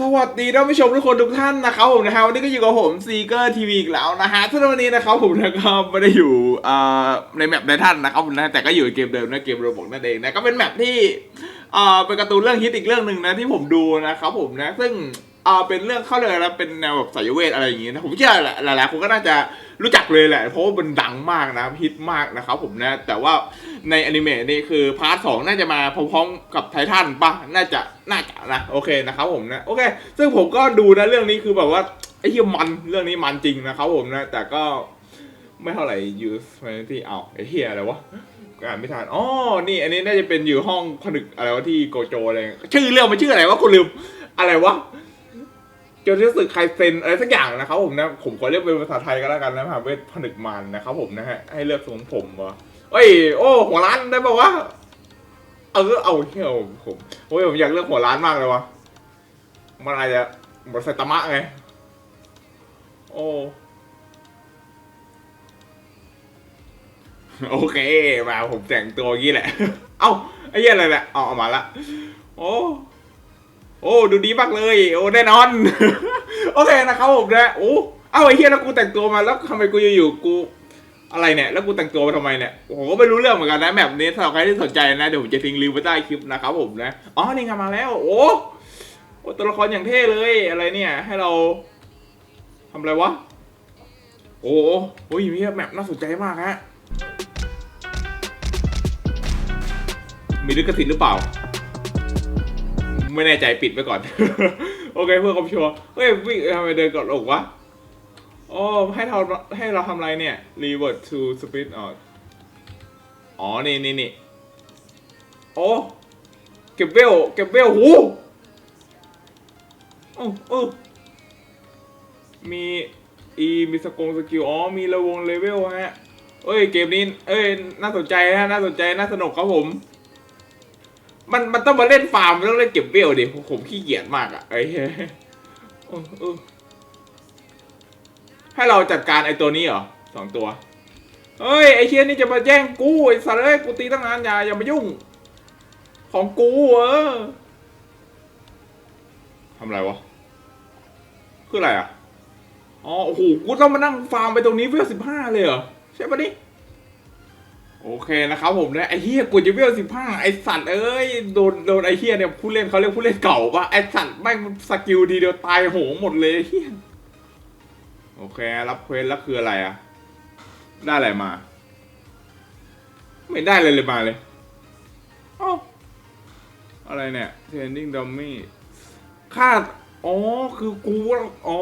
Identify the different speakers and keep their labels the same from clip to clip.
Speaker 1: สวัสดีท่านผู้ชมทุกคนทุกท่านนะครับผมนะฮะวันนี้ก็อยู่กับผมซีเกอร์ทีวีอีกแล้วนะฮะสำหรับวันนี้นะครับผมนะครับไม่ได้อยู่ในแมปในท่านนะครับผมนะแต่ก็อยู่ในเกมเดิมนะเกมโรบอกนั่นเองนะก็เป็นแมปที่เป็นการ์ตูนเรื่องฮิตอีกเรื่องหนึ่งนะที่ผมดูนะครับผมนะซึ่ง อ่าเป็นเรื่องเข้าเลยนะเป็นแนวแบบสายเวทอะไรอย่างงี้นะผมเชื่อหลายๆคนก็น่าจะรู้จักเลยแหละ เพราะว่ามันดังมากนะฮิตมากนะครับผมนะ แต่ว่าในอนิเมะนี่คือพาร์ทสองน่าจะมาพร้อมๆกับไททันปะน่าจะน่าจะนะโอเคนะครับผมนะ โอเค ซึ่งผมก็ดูนะเรื่องนี้คือแบบว่าไอ้เหี้ยมันเรื่องนี้มันจริงนะครับผมนะ แต่ก็ไม่เท่าไหร่ use finality เอาไอ้เหี้ยอะไรวะอ่านไม่ทันอ๋อนี่ อันนี้น่าจะเป็นอยู่ห้องผนึกอะไรวะที่โกโจอะไรชื่อเรื่องมันชื่ออะไรวะคุณลืมอะไรวะ เกียวรู้สึกใครเซนอะไรสักอย่างนะครับผมนะผมขอเรียกเป็นภาษาไทยก็แล้วกันนะมหาเวทผนึกมารนะครับผมนะฮะให้เลือกทรงผมวะเอ้ยโอ้หัวร้านได้ป่าวะเออเอาเหี้ยผมโอ้ยผมอยากเลือกหัวร้านมากเลยวะมันอาจจะหมดไซตามะไงโอ้โอเคมาผมแต่งตัวงี้แหละ เอ้าไอ้เหี้ยอะไรเนี่ยเอาเอามาละโอ้ โอ้ดูดีมากเลย โอ้แน่นอน โอเคนะครับผมนะโอ้เอ้าไอ้เหี้ยแล้วกูแต่งตัวมาแล้วทำไมกูอยู่ๆกูอะไรเนี่ย แล้วกูแต่งตัวมาทำไมเนี่ยผมก็ไม่รู้เรื่องเหมือนกันนะแบบนี้ถ้าใครที่สนใจนะ เดี๋ยวผมจะทิ้งลิงก์ไว้ใต้คลิปนะครับผมนะ อ๋อ นี่ไงมาแล้ว โอ้โอ้ตัวละครอย่างเท่เลย อะไรเนี่ย ให้เราทำอะไรวะ โอ้โหโอ้ยมีแมปน่าสนใจมากฮะ มีลิขสิทธิ์หรือเปล่า ไม่แน่ใจปิดไว้ก่อน โอเคเพื่อความชัวร์เฮ้ยวิ่งทำไมเดินก่อนอกวะโอ้ให้เราให้เราทำอะไรเนี่ย revert to speed out อ๋อนี่นี่นี่โอ้เก็บเวลเก็บเวลหูโอ้โอ้มีอีมีสกงสกิลอ๋อมีระวงเลเวลฮะเอ้ยเกมนี้เอ้ยน่าสนใจฮะน่าสนใจน่าสนุกครับผม มันมันต้องมาเล่นฟาร์มต้องเล่นเก็บเวลดิผมผมขี้เกียจมากอะไอ้เฮ้ยเออเออให้เราจัดการไอ้ตัวนี้เหรอสองตัว เฮ้ยไอ้เชียนี่จะมาแย่งกูไอ้สัตว์เอ้ยกูตีตั้งนานอย่าอย่ามายุ่ง ของกูเออทำอะไรวะคืออะไรอะอ๋อโอ้โหกูต้องมานั่งฟาร์มไปตรงนี้เวลสิบห้าเลยเหรอใช่ปะนี่ โอเคนะครับผมนะไอเฮียกูจะเวลสิบห้าไอสัตว์เอ้ยโดนโดนไอเฮียเนี่ยผู้เล่นเขาเรียกผู้เล่นเก่าปะไอสัตว์ไม่งสกิลทีเดียวตายโหงหมดเลยเฮียโอเครับเควสแล้วคืออะไรอะได้อะไรมา ไม่ได้เลยเลยมาเลยอ้าอะไรเนี่ย training dummy ค่าอ๋อคือกูอ๋อ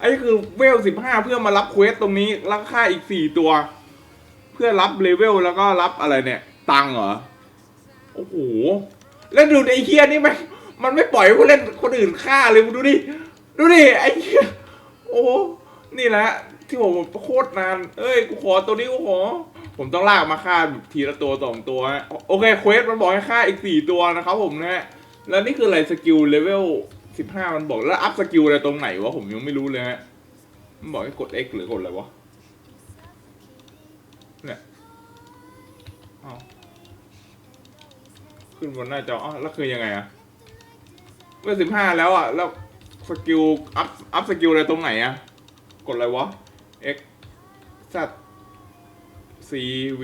Speaker 1: ไอ้คือเวลสิบห้าเพื่อมารับเควสตรงนี้แล้วค่าอีกสี่ตัว เพื่อรับเลเวลแล้วก็รับอะไรเนี่ย ตังเหรอ โอ้โห แล้วดูไอ้เฮียนี่มันมันไม่ปล่อยผู้เล่นคนอื่นฆ่าเลยมึงดูดิ ดูดิ ไอ้เฮียโอ้นี่แหละที่ผมโคตรนาน เอ้ย กูขอตัวนี้กูขอ ผมต้องลากมาฆ่าทีละตัวสองตัวฮะโอเคเควสมันบอกให้ฆ่าอีกสี่ตัวนะครับผมนะฮะแล้วนี่คืออะไรสกิลเลเวลสิบห้ามันบอกแล้วอัพสกิลอะไรตรงไหนวะผมยังไม่รู้เลยฮะ มันบอกให้กด X หรือกดอะไรวะ เนี่ย อ้าวขึ้นบนหน้าจออ้าวแล้วคือยังไงอะเมื่อสิบห้าแล้วอะแล้วสกิลอัพอัพสกิลอะไรตรงไหนอะกดอะไรวะ X Z C V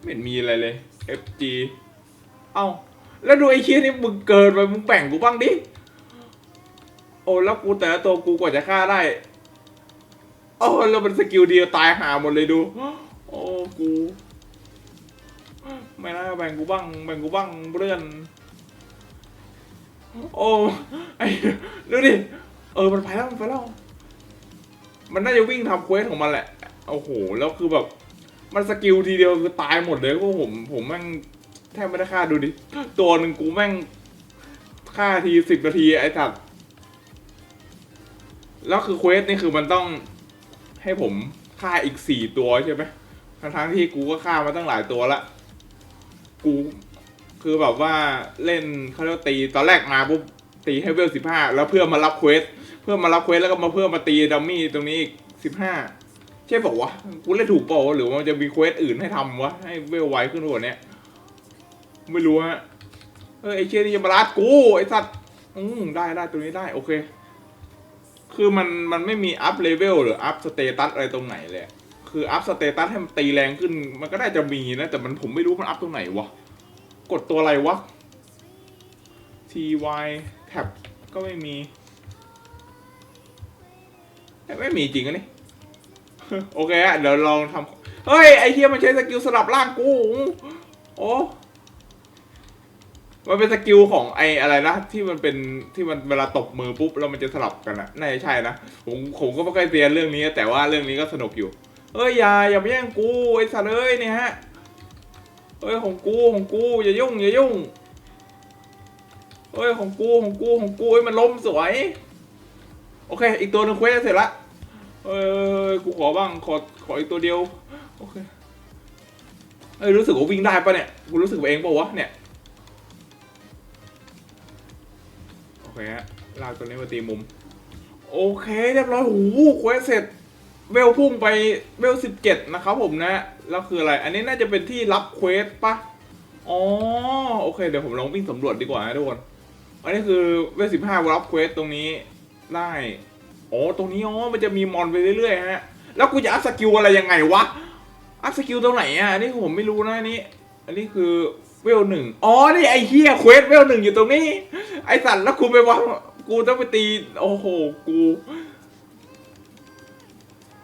Speaker 1: ไม่เห็นมีอะไรเลย F G เอ้าแล้วดูไอ้เคียนี่มึงเกินไปมึงแบ่งกูบ้างดิ โอ้แล้วกูแต่ละตัวกูกว่าจะฆ่าได้ โอ้แล้วมันสกิลเดียวตายหาหมดเลยดู โอ้กู ไม่น่าแบ่งกูบ้างแบ่งกูบ้างเพื่อนโอ้ไอ้ดูดิเออมันไปแล้วมันไปแล้วมันน่าจะวิ่งทำเควสของมันแหละโอ้โหแล้วคือแบบ มันสกิลทีเดียวคือตายหมดเลยพวกผมผมแม่งแทบไม่ได้ฆ่าดูดิตัวหนึ่งกูแม่งฆ่าทีสิบนาทีไอ้สัตว์แล้วคือเควสนี่คือมันต้องให้ผมฆ่าอีกสี่ตัวใช่ไหมทั้งที่กูก็ฆ่ามาตั้งหลายตัวละ กูคือแบบว่าเล่นเขาเรียกว่าตีตอนแรกมาปุ๊บตีให้เวลสิบห้าแล้วเพื่อมารับเควสเพื่อมารับเควสแล้วก็มาเพื่อมาตีดัมมี่ตรงนี้อีกสิบห้าใช่บอกวะกูเล่นถูกเปล่าวะหรือว่ามันจะมีเควสอื่นให้ทำวะให้เวลไวขึ้นกว่านี้ไม่รู้ฮะเออไอเชี่ยนี่จะมาลาดกูไอสัตว์อืมได้ได้ตัวนี้ได้โอเค คือมันมันไม่มีอัพเลเวลหรืออัพสเตตัสอะไรตรงไหนเลยอะ คืออัพสเตตัสให้มันตีแรงขึ้น มันก็ได้จะมีนะ แต่มันผมไม่รู้มันอัพตรงไหนวะ กดตัวอะไรวะ ty tab ก็ไม่มี ไม่มีจริงอะนี่ โอเคอะเดี๋ยวลองทำเฮ้ย ไอเทียมันใช้สกิลสลับร่างกู โอ้มันเป็นสกิลของไออะไรนะที่มันเป็นที่มันเวลาตบมือปุ๊บแล้วมันจะสลับกันอะน่าจะใช่นะผมผมก็ไม่ค่อยเรียนเรื่องนี้แต่ว่าเรื่องนี้ก็สนุกอยู่ เอ้ยอย่าอย่ามาแย่งกูไอสัตว์เอ้ยเนี่ยฮะเอ้ยของกูของกูอย่ายุ่งอย่ายุ่งเอ้ยของกูของกูของกูเอ้ยมันล้มสวย โอเค อีกตัวหนึ่งเควสเสร็จละเอ้ยกูขอบ้างขอขออีกตัวเดียวโอเคเอ้ยรู้สึกว่าวิ่งได้ปะเนี่ยกูรู้สึกเองปะวะเนี่ยโอเคฮะลากตัวนี้มาตีมุม โอเคเรียบร้อยโอ้โหเควสเสร็จ เวลพุ่งไปเวลสิบเจ็ดนะครับผมนะ แล้วคืออะไร อันนี้น่าจะเป็นที่รับเควสปะอ๋อโอเค เดี๋ยวผมลองวิ่งสำรวจดีกว่านะทุกคน อันนี้คือเวลสิบห้ารับเควสตรงนี้ได้อ๋อตรงนี้อ๋อมันจะมีมอนไปเรื่อยๆฮะ แล้วกูจะอัพสกิลอะไรยังไงวะ อัพสกิลตรงไหนอะนนี้ผมไม่รู้นะนนี้อันนี้คือเวลหนึ่งอ๋อ นี่ไอ้เฮียเควสเวลหนึ่งอยู่ตรงนี้ ไอ้สัตว์แล้วกูไปวางกูต้องไปตี โอ้โห กู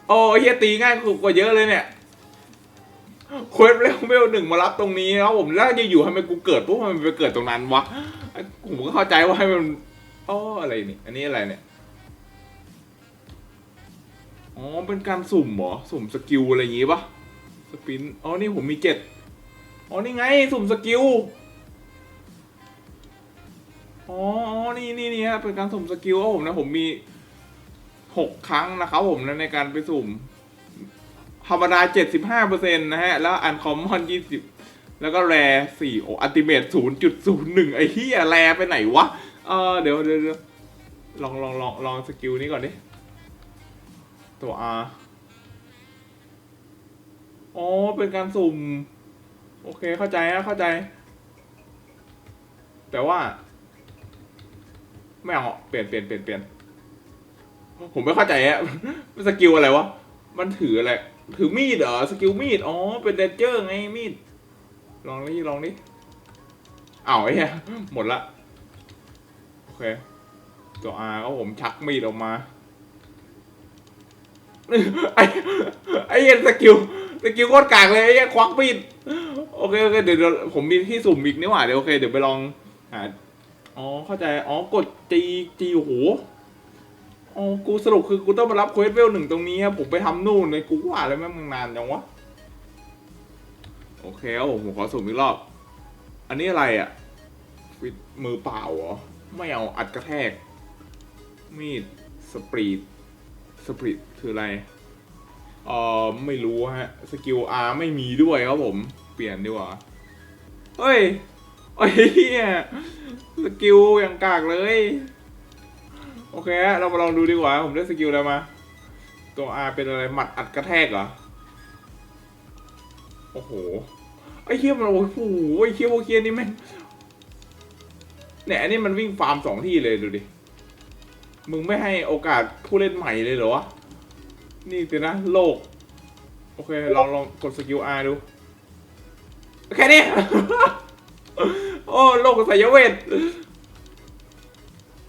Speaker 1: โอ้เฮียตีง่ายกว่าเยอะเลยเนี่ยเควสเลเวลหนึ่งมารับตรงนี้แล้วผมแล้วอยู่ทำไมกูเกิดปุ๊บทำไมมันไปเกิดตรงนั้นวะผมก็เข้าใจว่าให้มันอ๋ออะไรนี่ อันนี้อะไรเนี่ยอ๋อเป็นการสุ่มเหรอสุ่มสกิลอะไรอย่างงี้ปะสปินอ๋อนี่ผมมีเจ็ดอ๋อนี่ไงสุ่มสกิลอ๋อนี่นี่นี่ฮะเป็นการสุ่มสกิลของผมนะผมมี หกครั้งนะครับผมนะในการไปสุ่มธรรมดาเจ็ดสิบห้าเปอร์เซ็นต์นะฮะ แล้วอันคอมมอนยี่สิบแล้วก็แรสี่โออัติเมทศูนย์จุดศูนย์หนึ่งไอ้เหี้ยแรไปไหนวะ เออเดี๋ยวเดี๋ยวลองลองลองลองสกิลนี้ก่อนดิ ตัว R อ๋อ เป็นการสุ่ม โอเคเข้าใจนะเข้าใจ แต่ว่า ไม่เอา เปลี่ยนเปลี่ยนเปลี่ยนเปลี่ยน ผมไม่เข้าใจอะมันสกิลอะไรวะ มันถืออะไร ถือมีดเหรอ สกิลมีด อ๋อ เป็นเดนเจอร์ไงมีด ลองนี่ลองนี่อ้าวไอ้เหี้ยหมดละ โอเค ตัว R ก็ผมชักมีดออกมา ไอ้ไอ้เหี้ยสกิลสกิลโคตรกากเลยไอ้เหี้ยควักมีด โอเคโอเคเดี๋ยวเดี๋ยวผมมีที่สุ่มอีกนี่หว่าเดี๋ยวโอเคเดี๋ยวไปลองหาอ๋อเข้าใจ อ๋อกดจีจีโอ้โห อ๋อกูสรุปคือกูต้องมารับเควสเวลหนึ่งตรงนี้ครับผมไปทำนู่นเลยกูว่าแล้วแม่งมึงนานจังวะ โอเคครับผมขอสุ่มอีกรอบ อันนี้อะไรอะฟิตมือเปล่าเหรอ ไม่เอาอัดกระแทก มีดสปรีดสปริตคืออะไรเอ่อไม่รู้ฮะ สกิล R ไม่มีด้วยครับผม เปลี่ยนดีกว่า เฮ้ยไอ้เหี้ยสกิลอย่างกากเลย โอเค เรามาลองดูดีกว่า ผมได้สกิลอะไรมา ตัว R เป็นอะไร หมัดอัดกระแทกเหรอ โอ้โห ไอ้เหี้ยมันโอ้โห ไอ้เหี้ยโอเคียนี่แม่งเนี่ยอันนี้มันวิ่งฟาร์มสองที่เลยดูดิ มึงไม่ให้โอกาสผู้เล่นใหม่เลยเหรอวะ นี่สินะ โลก โอเค ลองลองกดสกิล R ดู แค่นี้ โอ้ โลกสายเวท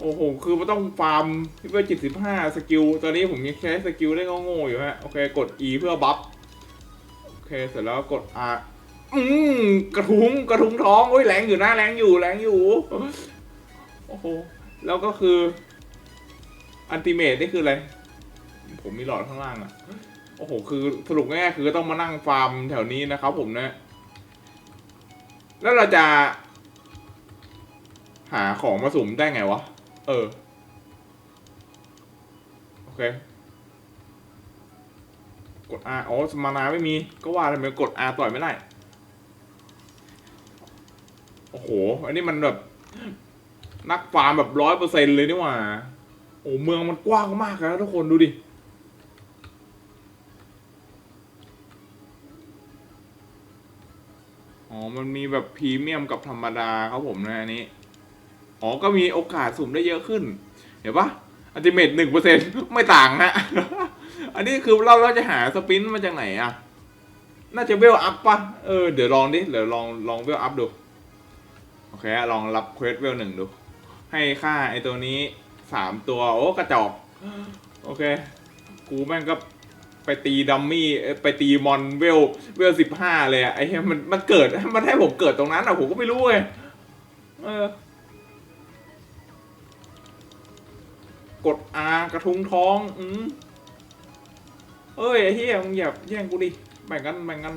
Speaker 1: โอ้โห คือมันต้องฟาร์มเพื่อจิตสิบห้าสกิล ตอนนี้ผมยังใช้สกิลได้โง่ๆอยู่ฮะ โอเค กด E เพื่อบัฟ โอเค เสร็จแล้วกด R อืมกระทุ้งกระทุ้งท้องโอ้ยแรงอยู่นะแรงอยู่แรงอยู่ โอ้โห แล้วก็คือ อันติเมตนี่คืออะไร ผมมีหลอดข้างล่างอะโอ้โห คือสรุปง่ายๆคือต้องมานั่งฟาร์มแถวนี้นะครับผมนะ แล้วเราจะ หาของมาสุ่มได้ไงวะ เออ โอเค กด R อ๋อสมานาไม่มี ก็ว่าทำไมกด R ต่อยไม่ได้ โอ้โห อันนี้มันแบบ นักฟาร์มแบบร้อยเปอร์เซ็นต์เลยนี่หว่า โอ้เมืองมันกว้างมากนะทุกคนดูดิอ๋อ มันมีแบบพรีเมียมกับธรรมดาครับผมนะอันนี้ อ๋อก็มีโอกาสสุ่มได้เยอะขึ้น เห็นปะอัลติเมตหนึ่งเปอร์เซ็นไม่ต่างฮะ อันนี้คือเราเราจะหาสปินมาจากไหนอะน่าจะเวลอัพปะเออ เดี๋ยวลองดิ เดี๋ยวลองลองเวลอัพดู โอเคอะลองรับเควสเวลหนึ่งดู ให้ค่าไอตัวนี้สามตัว โอ้ กระจอก โอเค กูแม่งก็ไปตีดัมมี่ไปตีมอนเวลเวลสิบห้าเลยอะไอ้เหี้ยมันมันเกิดมันให้ผมเกิดตรงนั้นอะผมก็ไม่รู้ไงเออ กด R กระทุ้งท้อง อืมเอ้ยไอ้เฮียมึงอย่าแย่งกูดิแบ่งกันแบ่งกัน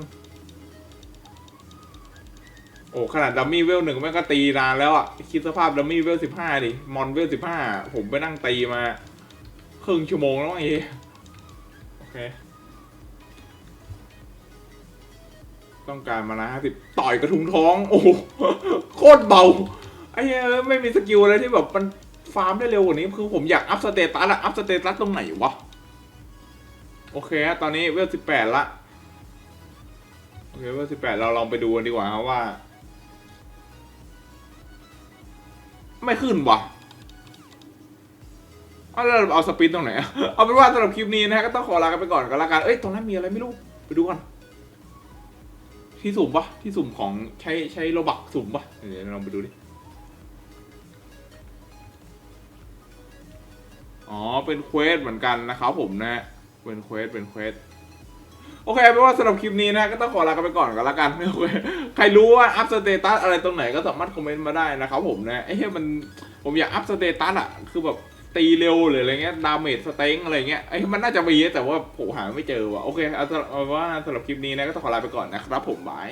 Speaker 1: โอ้ขนาดดัมมี่เวลหนึ่งแม่งก็ตีนานแล้วอะคิดสภาพดัมมี่เวลสิบห้าดิ มอนเวลสิบห้าผมไปนั่งตีมา ครึ่งชั่วโมงแล้วไอ้เหี้ยโอเค ต้องการมานะห้าสิบต่อยกระทุ้งท้อง โอ้โหโคตรเบา ไอ้เหี้ยไม่มีสกิลอะไรที่แบบมัน ฟาร์มได้เร็วกว่านี้คือผมอยากอัพสเตตัสอะอัพสเตตัสตรงไหนวะ โอเคฮะตอนนี้เวลสิบแปดละ โอเคเวลสิบแปดเราลองไปดูกันดีกว่าครับว่า ไม่ขึ้นวะเอาเราเอาสปินตรงไหน เอาเป็นว่าสำหรับคลิปนี้นะฮะก็ต้องขอลากันไปก่อนก็แล้วกัน เอ้ยตรงนั้นมีอะไรไม่รู้ ไปดูกัน ที่สุ่มปะที่สุ่มของใช้ใช้โลบักสุ่มปะเดี๋ยวลองไปดูดิ อ๋อ เป็นเควสเหมือนกันนะครับผมนะเป็นเควสเป็นเควสโอเคไม่ว่าสำหรับคลิปนี้นะก็ต้องขอลากันไปก่อนก็แล้วกันโอเคใครรู้ว่าอัพสเตตัสอะไรตรงไหนก็สามารถคอมเมนต์มาได้นะครับผมนะไอ้เหี้ยมันผมอยากอัพสเตตัสอะคือแบบตีเร็วหรืออะไรเงี้ยดาเมจสเต็งอะไรเงี้ยไอ้มันน่าจะมีแต่ว่าผมหาไม่เจอว่ะโอเคเอาว่าสำหรับคลิปนี้นะก็ต้องขอลาไปก่อนนะครับผมบาย